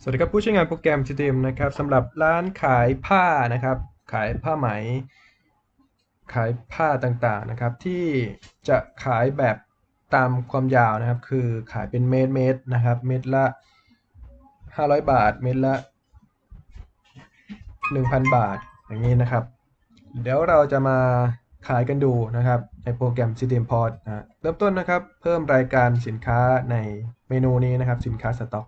สวัสดีครับผู้ใช้งานโปรแกรม GTM นะครับสำหรับร้านขายผ้านะครับ ขายผ้าไหม ขายผ้าต่างๆนะครับ ที่จะขายแบบตามความยาวนะครับ คือขายเป็นเมตรเมตรนะครับ เมตรละ 500 บาท เมตรละ 1,000 บาทอย่างนี้นะครับ เดี๋ยวเราจะมาขายกันดูนะครับในโปรแกรม GTM Port นะเริ่มต้นนะครับ เพิ่มรายการสินค้าในเมนูนี้นะครับสินค้าสต็อก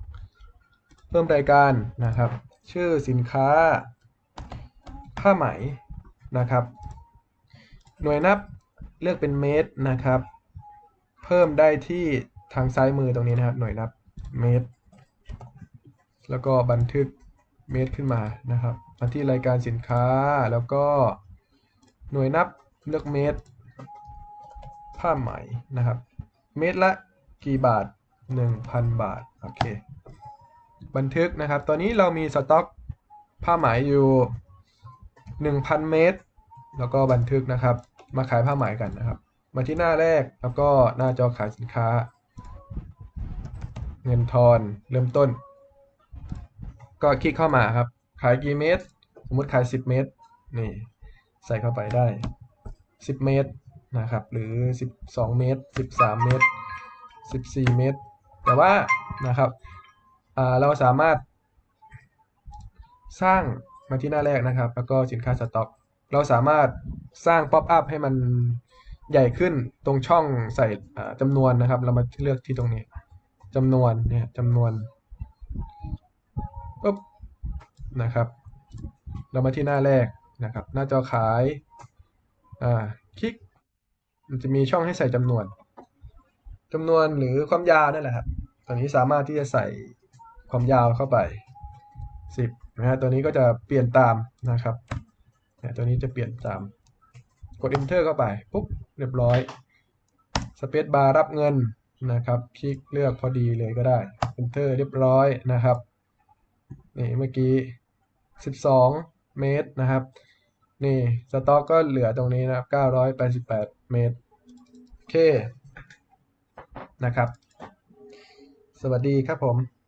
เพิ่มรายการนะครับ ชื่อสินค้า ผ้าไหมนะครับ หน่วยนับเลือกเป็นเมตรนะครับ เพิ่มได้ที่ทางซ้ายมือตรงนี้นะครับ หน่วยนับเมตร แล้วก็บันทึกเมตรขึ้นมานะครับมาที่รายการสินค้าแล้วก็หน่วยนับเลือกเมตร ผ้าไหมนะครับ เมตรละกี่บาท 1,000 บาท โอเค บันทึกนะครับ ตอนนี้เรามีสต็อกผ้าไหมอยู่ 1,000 เมตร แล้วก็บันทึกนะครับ มาขายผ้าไหมกันนะครับ มาที่หน้าแรกแล้วก็หน้าจอขายสินค้า เงินทอนเริ่มต้น ก็คลิกเข้ามาครับ ขายกี่เมตร สมมติขาย 10 เมตร นี่ ใส่เข้าไปได้ 10 เมตรนะครับ หรือ 12 เมตร 13 เมตร 14 เมตร แต่ว่านะครับ เราสามารถสร้างมาที่หน้าแรกนะครับ แล้วก็สินค้าสต็อก เราสามารถสร้างป๊อปอัพให้มันใหญ่ขึ้นตรงช่องใส่อ่าจำนวนนะครับ เรามาเลือกที่ตรงนี้จำนวนเนี่ยจำนวนปุ๊บนะครับ เรามาที่หน้าแรกนะครับ หน้าจอขายอ่าคลิก มันจะมีช่องให้ใส่จำนวนจำนวนหรือความยาวนั่นแหละครับตอนนี้สามารถที่จะใส่ ความยาวเข้าไป 10นะฮะตัวนี้ก็จะเปลี่ยนตามนะครับเนี่ยตัวนี้จะเปลี่ยนตาม กด enter เข้าไปปุ๊บเรียบร้อย space bar รับเงินนะครับคลิกเลือกพอดีเลยก็ได้ enter เรียบร้อยนะครับนี่เมื่อกี้ 12 เมตรนะครับ นี่สต็อกก็เหลือตรงนี้นะครับ 988 เมตร โอเค นะครับ สวัสดีครับผม